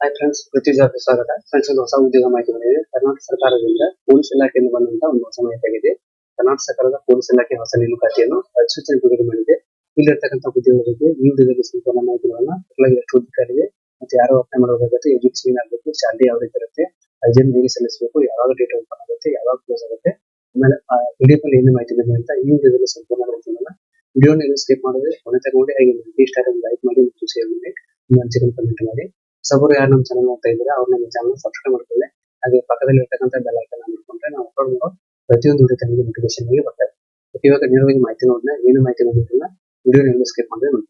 Hi friends ಪೃಥ್ವಿಜಾಬ್ಗೆ ಸ್ವಾಗತ friends ಒಂದು ಹೊಸ ಉದ್ಯೋಗ ಮಾಹಿತಿ ಬಂದಿದೆ. ಕರ್ನಾಟಕ ಸರ್ಕಾರದಿಂದ ಪೊಲೀಸ್ ಇಲಾಖೆಯಿಂದ ಬಂದಂತ ಒಂದು ಹೊಸ ಮಾಹಿತಿ ಆಗಿದೆ. ಕರ್ನಾಟಕ ಸರ್ಕಾರದ ಪೊಲೀಸ್ ಇಲಾಖೆ ಹೊಸ ನೇಮಕಾತಿಯನ್ನು ಅಧಿಸೂಚನೆ ಬಿಡುಗಡೆ ಮಾಡಿದೆ. ಇಲ್ಲಿರ್ತಕ್ಕಂಥ ಉದ್ಯೋಗದ ಬಗ್ಗೆ ಈ ವಿಡಿಯೋದಲ್ಲಿ ಸಂಪೂರ್ಣ ಮಾಹಿತಿಗಳನ್ನ ಮಕ್ಕಳಿಗೆ ಎಷ್ಟು ಹುದ್ದೆಗಳಿವೆ ಮತ್ತೆ ಯಾರು ಅಪ್ಲೈ ಮಾಡಬೇಕಾಗುತ್ತೆ ಎಜುಕೇಶನ್ ಆಗಬೇಕು ಸ್ಯಾಲರಿ ಯಾವ ರೀತಿ ಇರುತ್ತೆ, ಅರ್ಜಿಯನ್ನು ಹೇಗೆ ಸಲ್ಲಿಸಬೇಕು, ಯಾವಾಗ ಡೇಟ್ ಓಪನ್ ಆಗುತ್ತೆ, ಯಾವಾಗ ಕ್ಲೋಸ್ ಆಗುತ್ತೆ. ಆಮೇಲೆ ಪಿಡಿಎಫ್ ಅಲ್ಲಿ ಏನು ಮಾಹಿತಿ ಬಂದಿದೆ ಅಂತ ಈ ವಿಡಿಯೋದಲ್ಲಿ ಸಂಪೂರ್ಣ ಮಾಹಿತಿಗಳನ್ನ ನೀವು ಸ್ಕಿಪ್ ಮಾಡಿದ್ರೆ ಕೊನೆ ತಗೊಂಡು ಹಾಗೆ ಇಷ್ಟ ಲೈಕ್ ಮಾಡಿ ಮತ್ತು ಶೇರ್ ಮಾಡಿ. ಅನಿಸಿಕೆ ಕಮೆಂಟ್ ಮಾಡಿ. ಸಬರು ಯಾರು ನಮ್ಮ ಚಾನಲ್ ನೋಡ್ತಾ ಇದ್ರೆ ಅವ್ರು ನಮ್ಮ ಚಾನಲ್ ಸಬ್ಸ್ಕ್ರೈಬ್ ಮಾಡ್ಕೊಳ್ಳಿ. ಹಾಗೆ ಪಕ್ಕದಲ್ಲಿ ಇರ್ತಕ್ಕಂಥ ಬೆಲ್ ಐಕನ್ ಮಾಡ್ಕೊಂಡ್ರೆ ನಾವು ಅಪ್ಲೋಡ್ ಮಾಡೋ ಪ್ರತಿಯೊಂದು ವಿಡಿಯೋ ತನಗೆ ನೋಟಿಫಿಕೇಶನ್ಗೆ ಬರ್ತದೆ. ಇವಾಗ ನೇರವಾಗಿ ಮಾಹಿತಿ ನೋಡಿದ್ರೆ ಏನು ಮಾಹಿತಿ ಬಂದಿರಲಿಲ್ಲ ವಿಡಿಯೋ ನೀವು ಸ್ಕಿಪ್ ಮಾಡಿದ್ರೆ ನೋಡಿ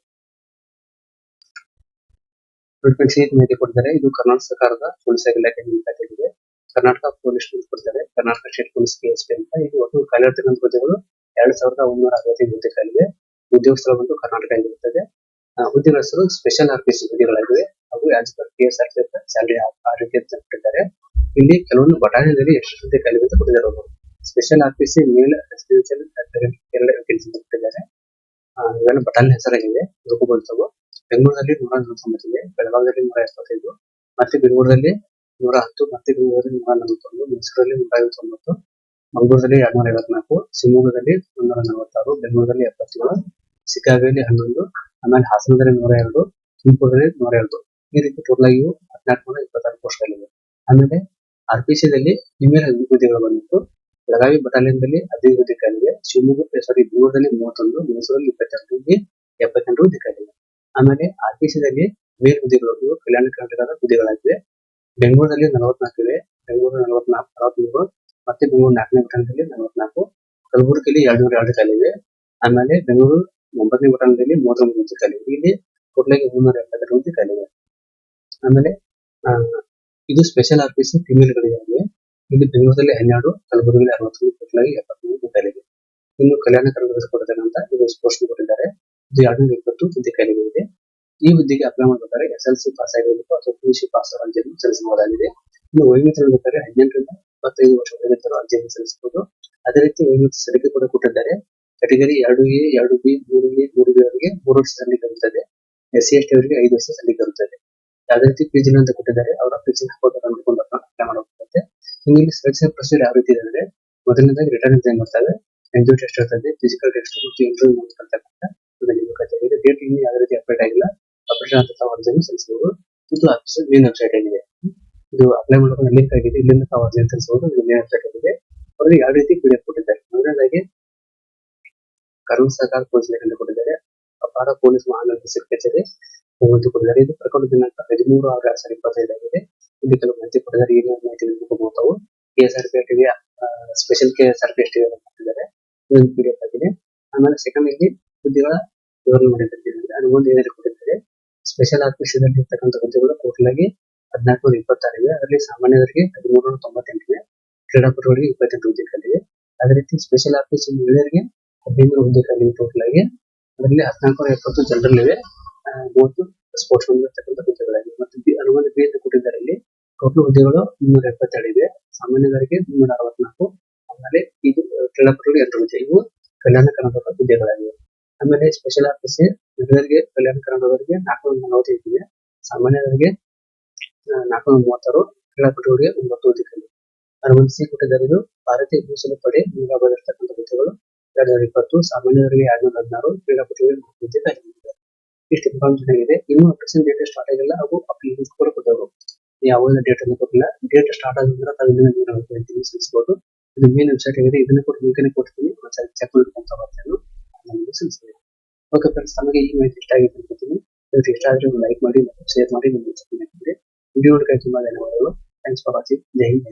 ಮಾಹಿತಿ ಕೊಡ್ತಾರೆ. ಇದು ಕರ್ನಾಟಕ ಸರ್ಕಾರದ ಪೊಲೀಸ್ ಇಲಾಖೆ ಇದೆ. ಕರ್ನಾಟಕ ಪೊಲೀಸ್ ಕೊಡ್ತಾರೆ. ಕರ್ನಾಟಕ ಸ್ಟೇಟ್ ಪೊಲೀಸ್ ಕೆಎಸ್ಪಿ ಅಂತ. ಇದು ಒಟ್ಟು ಖಾಲಿ ಇರ್ತಕ್ಕಂಥ ಹುದ್ದೆಗಳು ಎರಡ್ ಸಾವಿರದ ಒಂದೂರ ಅರವತ್ತೈದು ಹುದ್ದೆ ಕಾಲಿದೆ ಉದ್ಯೋಗ ಸ್ಥಳ ಬಂದು ಕರ್ನಾಟಕ ಆಗಿರುತ್ತದೆ ಆ, ಹುದ್ದೆಗಳ ಹೆಸರು ಸ್ಪೆಷಲ್ ಆರ್ ಪಿ ಸಿ ಹುದ್ದೆಗಳಾಗಿವೆ ಹಾಗೂ as per K S R P salary ಆ ಅಂತ ಕೊಟ್ಟಿದ್ದಾರೆ ಇಲ್ಲಿ ಕೆಲವೊಂದು ಬಟಾಲಿಯನ್ನಲ್ಲಿ ಎಷ್ಟು ಹುದ್ದೆ ಖಾಲಿ ಅಂತ ಕೊಟ್ಟಿದ್ದಾರೆ ಅವರು ಸ್ಪೆಷಲ್ ಆಫೀಸ್ ಮೇಲ್ ರೆಸಿಡೆನ್ಷಿಯಲ್ ಕೊಟ್ಟಿದ್ದಾರೆ. ಇವೆಲ್ಲ ಬಟಾಲಿಯನ್ ಹೆಸರಾಗಿದೆ ನೋಡ್ಕೋಬಹುದು ಬೆಂಗಳೂರಲ್ಲಿ ನೂರ ನಲವತ್ತೊಂಬತ್ತಿದೆ ಬೆಳಗಾವಿಯಲ್ಲಿ ನೂರ ಎಪ್ಪತ್ತೈದು, ಮತ್ತೆ ಬೆಂಗಳೂರಲ್ಲಿ ನೂರ ಹತ್ತು, ಮತ್ತೆ ಬೆಂಗಳೂರಲ್ಲಿ ನೂರ ನಲವತ್ತೊಂದು, ಮೈಸೂರಲ್ಲಿ ನೂರ ಐವತ್ತೊಂಬತ್ತು, ಮಂಗಳೂರಲ್ಲಿ ಎರಡ್ನೂರ ಐವತ್ನಾಲ್ಕು, ಶಿವಮೊಗ್ಗದಲ್ಲಿ ಮುನ್ನೂರ ನಲವತ್ತಾರು, ಬೆಂಗಳೂರಲ್ಲಿ ಎಪ್ಪತ್ತೇಳು ಶಿಕಾಗೋದಲ್ಲಿ ಹನ್ನೊಂದು, ಆಮೇಲೆ ಹಾಸನದಲ್ಲಿ ನೂರ ಎರಡು, ತುಮಕೂರಲ್ಲಿ ನೂರ ಎರಡು. ಈ ರೀತಿ ಟೋಟಲ್ ಆಗಿ ಹದಿನಾಲ್ಕು ನೂರ ಇಪ್ಪತ್ತಾರು ಪೋಸ್ಟ್ ಗಳಿವೆ ಆಮೇಲೆ ಆರ್ ಪಿ ಸಿದಲ್ಲಿ ಫಿಮೇಲ್ ಹುದ್ದೆಗಳು ಬಂದಿತ್ತು. ಬೆಳಗಾವಿ ಬಟಾಲಿಯನ್ದಲ್ಲಿ ಹದಿನೈದು ಹುದ್ದೆಗಳಿವೆ ಶಿವಮೊಗ್ಗ ಸಾರಿ ಬೆಂಗಳೂರಲ್ಲಿ ಮೂವತ್ತೊಂದು, ಮೈಸೂರಲ್ಲಿ ಇಪ್ಪತ್ತೆರಡು ಎಪ್ಪತ್ತೆಂಟು ಹುದ್ದೆಗಳಿವೆ ಆಮೇಲೆ ಆರ್ ಪಿ ಸಿದಲ್ಲಿ ಮೇಲ್ ಹುದ್ದೆಗಳು ಕಲ್ಯಾಣ ಕರ್ನಾಟಕದ ಹುದ್ದೆಗಳಾಗಿವೆ. ಬೆಂಗಳೂರಲ್ಲಿ ನಲವತ್ನಾಲ್ಕು ಇವೆ. ಬೆಂಗಳೂರು ನಲವತ್ನಾಲ್ಕು ನಲವತ್ಮೂರು ಮತ್ತೆ ಬೆಂಗಳೂರು ನಾಲ್ಕನೇ ಬಟಾಲಿಯಲ್ಲಿ ನಲವತ್ನಾಲ್ಕು, ಕಲಬುರಗಿಯಲ್ಲಿ ಎರಡ್ನೂರ ಎರಡು ಕಾಲಿವೆ ಆಮೇಲೆ ಬೆಂಗಳೂರು ಒಂಬತ್ತನೇ ಬಟಾಲಿಯಲ್ಲಿ ಮೂವತ್ತೊಂಬತ್ತು ಕಾಲಿವೆ ಇಲ್ಲಿ ಟೋಟಲ್ ಆಗಿ ಮುನ್ನೂರ ಎಪ್ಪತ್ತೆರಡು ಖಾಲಿವೆ ಆಮೇಲೆ ಇದು ಸ್ಪೆಷಲ್ ಆರ್ ಪಿ ಸಿ ಫಿಮೇಲ್ಗಳಿಗಾಗಿವೆ ಇಲ್ಲಿ ಬೆಂಗಳೂರಲ್ಲಿ ಹನ್ನೆರಡು, ಕಲಬುರಗಿಯಲ್ಲಿ ಅರವತ್ತೊಂದು ಟೋಟಲ್ ಹುದ್ದೆ ಇದೆ ಇನ್ನು ಕಲ್ಯಾಣ ಕರ್ನಾಟಕದ ಅಂತ ಇದು ಸ್ಪೋರ್ಟ್ಸ್ ಕೊಟ್ಟಿದ್ದಾರೆ. ಇದು ಎರಡ್ನೂರ ಇಪ್ಪತ್ತು ಹುದ್ದೆ ಕಲಿಗೆ ಇದೆ. ಈ ಹುದ್ದೆಗೆ ಅಪ್ಲೈ ಮಾಡಬೇಕಾದ್ರೆ ಎಸ್ ಎಲ್ ಸಿ ಪಾಸ್ ಆಗಿರಬೇಕು ಅಥವಾ ಪಿ ಯು ಸಿ ಪಾಸ್ ಅರ್ಜಿಯನ್ನು ಸಲ್ಲಿಸಬಹುದಾಗಿದೆ. ಇನ್ನು ವೈವಿಧ್ಯ ಬೇಕಾದ್ರೆ ಹದಿನೆಂಟರಿಂದ ಇಪ್ಪತ್ತೈದು ವರ್ಷ ವಯೋಮಿತರು ಅರ್ಜಿಯನ್ನು ಸಲ್ಲಿಸಬಹುದು. ಅದೇ ರೀತಿ ವೈವಿಧ್ಯ ಸಲಿಕೆ ಕೂಡ ಕೊಟ್ಟಿದ್ದಾರೆ. ಕ್ಯಾಟಗರಿ ಎರಡು ಎ, ಎರಡು ಬಿ, ಮೂರು ಎ, ಮೂರು ಬಿ ಅವರಿಗೆ ಮೂರು ವರ್ಷ ಸಲ್ಲಿಕೆ ಇರುತ್ತದೆ ಎಸ್ ಸಿ ಎಸ್ ಟಿ ಅವರಿಗೆ ಐದು ವರ್ಷ ಸಲ್ಲಿಕೆ ಇರುತ್ತದೆ ಯಾವುದೇ ರೀತಿ ಪಿ ಅಂತ ಕೊಟ್ಟಿದ್ದಾರೆ, ಅವರ ಅಪ್ಲಿಕೇಶನ್ ಹಾಕೋದನ್ನ ನೋಡ್ಕೊಂಡು ಅಪ್ಲೈ ಮಾಡಬೇಕಾಗುತ್ತೆ ಹಿಂಗೆ ಇಲ್ಲಿ ಸೆಲೆಕ್ಷನ್ ಪ್ರೊಸೀಜರ್ ಯಾವ ರೀತಿ ಇದೆ ಮೊದಲನೇದಾಗಿ ರಿಟರ್ನ್ ಎಕ್ಸಾಮ್ ಇರ್ತವೆ ಎಂಟು ಟೆಸ್ಟ್ ಇರ್ತದೆ ಫಿಸಿಕಲ್ ಟೆಸ್ಟ್ ಮತ್ತು ಇಂಟರ್ವ್ಯೂ ಮಾಡ್ತಕ್ಕಂಥ ಡೇಟ್ ಇನ್ನೂ ಯಾವುದೇ ರೀತಿ ಅಪ್ಡೇಟ್ ಆಗಿಲ್ಲ. ಅಪ್ಡೇಟ್ ಅಂತ ತಾವು ಅರ್ಜಿಯನ್ನು ಸಲ್ಲಿಸಬಹುದು ಇದು ಮೇನ್ ವೆಬ್ಸೈಟ್ ಆಗಿದೆ. ಇದು ಅಪ್ಲೈ ಮಾಡೋಕೆ ಲಿಂಕ್ ಆಗಿದೆ. ಇಲ್ಲಿಂದ ತಾವು ಅರ್ಜಿಯನ್ನು ಸಲ್ಲಿಸಬಹುದು ಇದು ಮೇನ್ ವೆಬ್ಸೈಟ್ ಆಗಿದೆ. ಅವರಿಗೆ ಯಾವ ರೀತಿ ಪಿ ಕೊಟ್ಟಿದ್ದಾರೆ? ಮೊದಲನೇದಾಗಿ ಕರ್ನಾಟಕ ಸರ್ಕಾರ ಪೊಲೀಸ್ ಕೊಟ್ಟಿದ್ದಾರೆ. ಅಪಾರ ಪೊಲೀಸ್ ಮಹಾನಿರ್ದೇಶಕ ಕಚೇರಿ ಹೋಗುವಂತೆ ಕೊಟ್ಟಿದ್ದಾರೆ ಇದು ಪ್ರಕರಣ ದಿನಾಂಕ ಹದಿಮೂರು ಆರು ಎರಡ್ ಸಾವಿರದ ಇಪ್ಪತ್ತೈದು ಆಗಿದೆ ಇಲ್ಲಿ ಕೆಲವು ಕೊಟ್ಟಿದ್ದಾರೆ ಏನೇನು ಮಾಹಿತಿ ಹೋಗಬಹುದು KSR S P TV special KSR S R P ಕೊಟ್ಟಿದ್ದಾರೆ. ಇದೊಂದು ಪಿ ಡಿ ಎಫ್ ಆಗಿದೆ. ಆಮೇಲೆ ಸೆಕೆಂಡ್ ಇಲ್ಲಿ ಹುದ್ದೆಗಳ ವಿವರಣೆ ಮಾಡಿದ್ದಾರೆ ಸ್ಪೆಷಲ್ ಆಫೀಸದಲ್ಲಿ ಇರ್ತಕ್ಕಂಥ ಹುದ್ದೆಗಳು ಟೋಟಲ್ ಆಗಿ ಹದಿನಾಲ್ಕು ನೂರ ಇಪ್ಪತ್ತಾರಿವೆ ಅದರಲ್ಲಿ ಸಾಮಾನ್ಯರಿಗೆ ಹದಿಮೂರು ನೂರ ತೊಂಬತ್ತೆಂಟಿವೆ ಕ್ರೀಡಾಪಟುಗಳಿಗೆ ಇಪ್ಪತ್ತೆಂಟು ಹುದ್ದೆ ಅದೇ ರೀತಿ ಸ್ಪೆಷಲ್ ಆಫೀಸ್ ಮಹಿಳೆಯರಿಗೆ ಹದಿನೈದು ಹುದ್ದೆ ಖಾಲಿವೆ ಟೋಟಲ್ ಆಗಿ ಅದರಲ್ಲಿ ಹದಿನಾಲ್ಕು ಎಪ್ಪತ್ತು ಜನರಲ್ ಇವೆ ಮೂವತ್ತು ಸ್ಪೋರ್ಟ್ಸ್ ಮೆನ್ ಇರತಕ್ಕಂತ ಹುದ್ದೆಗಳಾಗಿವೆ ಮತ್ತು ಅನುಬಂಧ ಬಿ ಅಂತ ಕೊಟ್ಟಿದ್ದಾರೆ ಇಲ್ಲಿ ಟೋಟಲ್ ಹುದ್ದೆಗಳು ಮುನ್ನೂರ ಎಪ್ಪತ್ತೆರಡು ಇವೆ ಸಾಮಾನ್ಯರಿಗೆ ಮುನ್ನೂರ ಅರವತ್ನಾಲ್ಕು. ಆಮೇಲೆ ಇದು ಕ್ರೀಡಾಪಟುಗಳು ಎರಡು ಹುದ್ದೆ ಇವು ಕಲ್ಯಾಣ ಕರ್ನಾಟಕ ಹುದ್ದೆಗಳಾಗಿವೆ ಆಮೇಲೆ ಸ್ಪೆಷಲ್ ಆಫೀಸ್ ಮಹಿಳೆಯರಿಗೆ ಕಲ್ಯಾಣ ಕರ್ನಾಟಕದವರಿಗೆ ನಾಲ್ಕುನೂರ ನಲವತ್ತೈದು ಇದೆ. ಸಾಮಾನ್ಯರಿಗೆ ನಾಲ್ಕುನೂರ ಮೂವತ್ತಾರು ಕ್ರೀಡಾಪಟುಗಳಿಗೆ ಒಂಬತ್ತು ಹುದ್ದೆಗಳು ಅನುಬಂಧ ಸಿ ಕೊಟ್ಟಿದ್ದಾರೆ ಇದು ಭಾರತೀಯ ಮೀಸಲು ಪಡೆ ಮುಂದಾಬಾದ ಇರ್ತಕ್ಕಂಥ ಹುದ್ದೆಗಳು ಎರಡ್ ಸಾವಿರದ ಇಪ್ಪತ್ತು ಸಾಮಾನ್ಯರಿಗೆ ಎರಡ್ನೂರ ಹದಿನಾರು ಕ್ರೀಡಾಪಟುಗಳಿಗೆ ನಾಲ್ಕು ಹುದ್ದೆ ಖಾಲಿ ಇದೆ ಇಷ್ಟು ಇನ್ಫಾರ್ಮೇಶನ್ ಆಗಿದೆ. ಇನ್ನು ಪ್ರೆಸೆಂಟ್ ಡೇಟ್ ಸ್ಟಾರ್ಟ್ ಆಗಿಲ್ಲ. ಹಾಗೂ ಅಪ್ಲಿಕೇಶನ್ ಕೂಡ ಕೊಟ್ಟವರು ಯಾವುದೇ ಡೇಟ್ ಅನ್ನು ಕೊಟ್ಟಿಲ್ಲ. ಡೇಟ್ ಸ್ಟಾರ್ಟ್ ಆದ ನಂತರ ತಾವು ಇದನ್ನ ನೀವು ಅಂತ ಸಲ್ಲಿಸಬಹುದು ಇದು ಮೇನ್ ವೆಬ್ಸೈಟ್ ಆಗಿದೆ. ಇದನ್ನ ಕೂಡ ಲಿಂಕ್ ಕೊಡ್ತೀನಿ. ಒಂದ್ಸರಿ ಚೆಕ್ ಮಾಡ್ಕೊಂತ ಬರ್ತೇನೆ ನಮಗೆ ಸಲ್ಲಿಸ್ತೀನಿ ಓಕೆ ಫ್ರೆಂಡ್ಸ್ ನಮಗೆ ಈ ಮಾಹಿತಿ ಇಷ್ಟ ಆಗಿದೆ ಅನ್ಕೋತೀನಿ ಇವತ್ತು ಇಷ್ಟ ಆದ್ರೆ ಲೈಕ್ ಮಾಡಿ ಶೇರ್ ಮಾಡಿ ನಿಮ್ಮ ವಿಡಿಯೋ ನೋಡಕ್ಕೆ ತುಂಬಾ ಧನ್ಯವಾದಗಳು. Thanks for watching Jai Hind